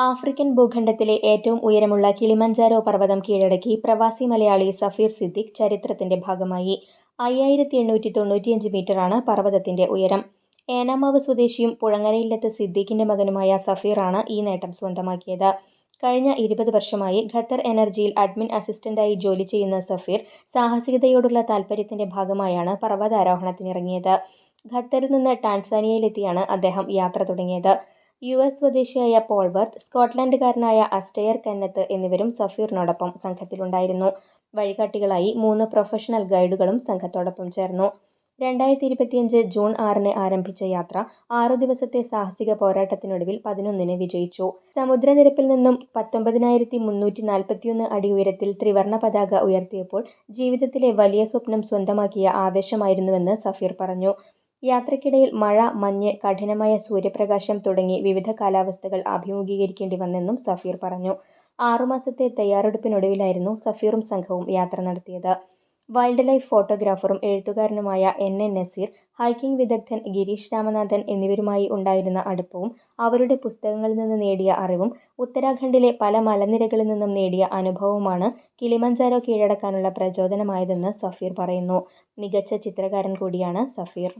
African ഭൂഖണ്ഡത്തിലെ ഏറ്റവും ഉയരമുള്ള Kilimanjaro പർവതം കീഴടക്കി പ്രവാസി മലയാളി സഫീർ സിദ്ദിഖ് ചരിത്രത്തിന്റെ ഭാഗമായി. അയ്യായിരത്തി എണ്ണൂറ്റി തൊണ്ണൂറ്റിയഞ്ച് മീറ്ററാണ് പർവതത്തിന്റെ ഉയരം. ഏനാമാവ് സ്വദേശിയും പുഴങ്ങരയില്ലത്ത് സിദ്ദിഖിന്റെ മകനുമായ സഫീറാണ് ഈ നേട്ടം സ്വന്തമാക്കിയത്. കഴിഞ്ഞ ഇരുപത് വർഷമായി ഖത്തർ എനർജിയിൽ അഡ്മിൻ അസിസ്റ്റന്റായി ജോലി ചെയ്യുന്ന സഫീർ സാഹസികതയോടുള്ള താൽപ്പര്യത്തിന്റെ ഭാഗമായാണ് പർവതാരോഹണത്തിനിറങ്ങിയത്. ഖത്തറിൽ നിന്ന് ടാൻസാനിയയിലെത്തിയാണ് അദ്ദേഹം യാത്ര തുടങ്ങിയത്. യു എസ് സ്വദേശിയായ പോൾ വർത്ത് സ്കോട്ട്ലൻഡുകാരനായ അസ്റ്റയർ കന്നത്ത് എന്നിവരും സഫീറിനോടൊപ്പം സംഘത്തിലുണ്ടായിരുന്നു. വഴികാട്ടികളായി മൂന്ന് പ്രൊഫഷണൽ ഗൈഡുകളും സംഘത്തോടൊപ്പം ചേർന്നു. രണ്ടായിരത്തി ഇരുപത്തിയഞ്ച് ജൂൺ ആറിന് ആരംഭിച്ച യാത്ര ആറു ദിവസത്തെ സാഹസിക പോരാട്ടത്തിനൊടുവിൽ പതിനൊന്നിന് വിജയിച്ചു. സമുദ്രനിരപ്പിൽ നിന്നും പത്തൊമ്പതിനായിരത്തി മുന്നൂറ്റി നാൽപ്പത്തിയൊന്ന് അടി ഉയരത്തിൽ ത്രിവർണ പതാക ഉയർത്തിയപ്പോൾ ജീവിതത്തിലെ വലിയ സ്വപ്നം സ്വന്തമാക്കിയ ആവേശമായിരുന്നുവെന്ന് സഫീർ പറഞ്ഞു. യാത്രക്കിടയിൽ മഴ മഞ്ഞ് കഠിനമായ സൂര്യപ്രകാശം തുടങ്ങി വിവിധ കാലാവസ്ഥകൾ അഭിമുഖീകരിക്കേണ്ടി വന്നെന്നും സഫീർ പറഞ്ഞു. ആറുമാസത്തെ തയ്യാറെടുപ്പിനൊടുവിലായിരുന്നു സഫീറും സംഘവും യാത്ര നടത്തിയത്. വൈൽഡ് ലൈഫ് ഫോട്ടോഗ്രാഫറും എഴുത്തുകാരനുമായ എൻ. എൻ. നസീർ ഹൈക്കിംഗ് വിദഗ്ധൻ ഗിരീഷ് രാമനാഥൻ എന്നിവരുമായി ഉണ്ടായിരുന്ന അടുപ്പവും അവരുടെ പുസ്തകങ്ങളിൽ നിന്ന് നേടിയ അറിവും ഉത്തരാഖണ്ഡിലെ പല മലനിരകളിൽ നിന്നും നേടിയ അനുഭവവുമാണ് കിളിമഞ്ചാരോ കീഴടക്കാനുള്ള പ്രചോദനമായതെന്ന് സഫീർ പറയുന്നു. മികച്ച ചിത്രകാരൻ കൂടിയാണ് സഫീർ.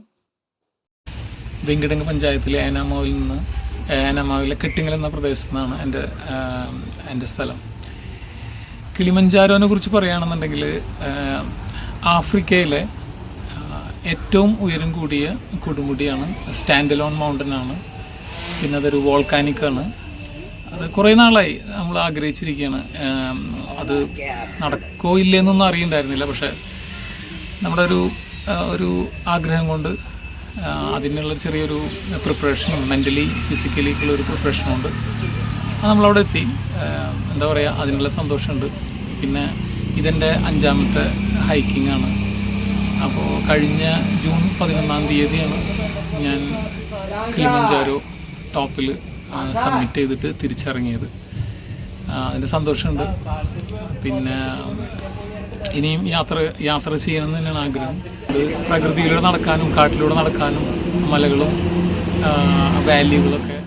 വെങ്കിടങ്ങ് പഞ്ചായത്തിലെ ഏനാമാവിൽ നിന്ന് ഏനാമാവിലെ കെട്ടിങ്ങൽ എന്ന പ്രദേശത്തു നിന്നാണ് എന്റെ എന്റെ സ്ഥലം. കിളിമഞ്ചാരോനെ കുറിച്ച് പറയുകയാണെന്നുണ്ടെങ്കിൽ ആഫ്രിക്കയിലെ ഏറ്റവും ഉയരം കൂടിയ കൊടുമുടിയാണ് സ്റ്റാൻഡ് ലോൺ മൗണ്ടൻ ആണ് പിന്നെ അതൊരു വോൾക്കാനിക്കാണ്. അത് കുറേ നാളായി നമ്മൾ ആഗ്രഹിച്ചിരിക്കുകയാണ്. അത് നടക്കോ ഇല്ലെന്നൊന്നും അറിയണ്ടായിരുന്നില്ല. പക്ഷേ നമ്മുടെ ഒരു ഒരു ആഗ്രഹം കൊണ്ട് അതിനുള്ള ചെറിയൊരു പ്രിപ്പറേഷനും മെന്റലി ഫിസിക്കലി ഉള്ള ഒരു പ്രിപ്പറേഷനുണ്ട് അത് നമ്മളവിടെ എത്തി. എന്താ പറയുക അതിനുള്ള സന്തോഷമുണ്ട്. പിന്നെ ഇതെന്റെ അഞ്ചാമത്തെ ഹൈക്കിംഗ് ആണ്. അപ്പോൾ കഴിഞ്ഞ ജൂൺ പതിനൊന്നാം തീയതിയാണ് ഞാൻ കിളിമഞ്ചാരോ ടോപ്പിൽ സബ്മിറ്റ് ചെയ്തിട്ട് തിരിച്ചിറങ്ങിയത്. അതിന്റെ സന്തോഷമുണ്ട്. പിന്നെ ഇനിയും യാത്ര യാത്ര ചെയ്യണം തന്നെയാണ് ആഗ്രഹം. പ്രകൃതിയിലൂടെ നടക്കാനും കാട്ടിലൂടെ നടക്കാനും മലകളും വാല്യുകളൊക്കെ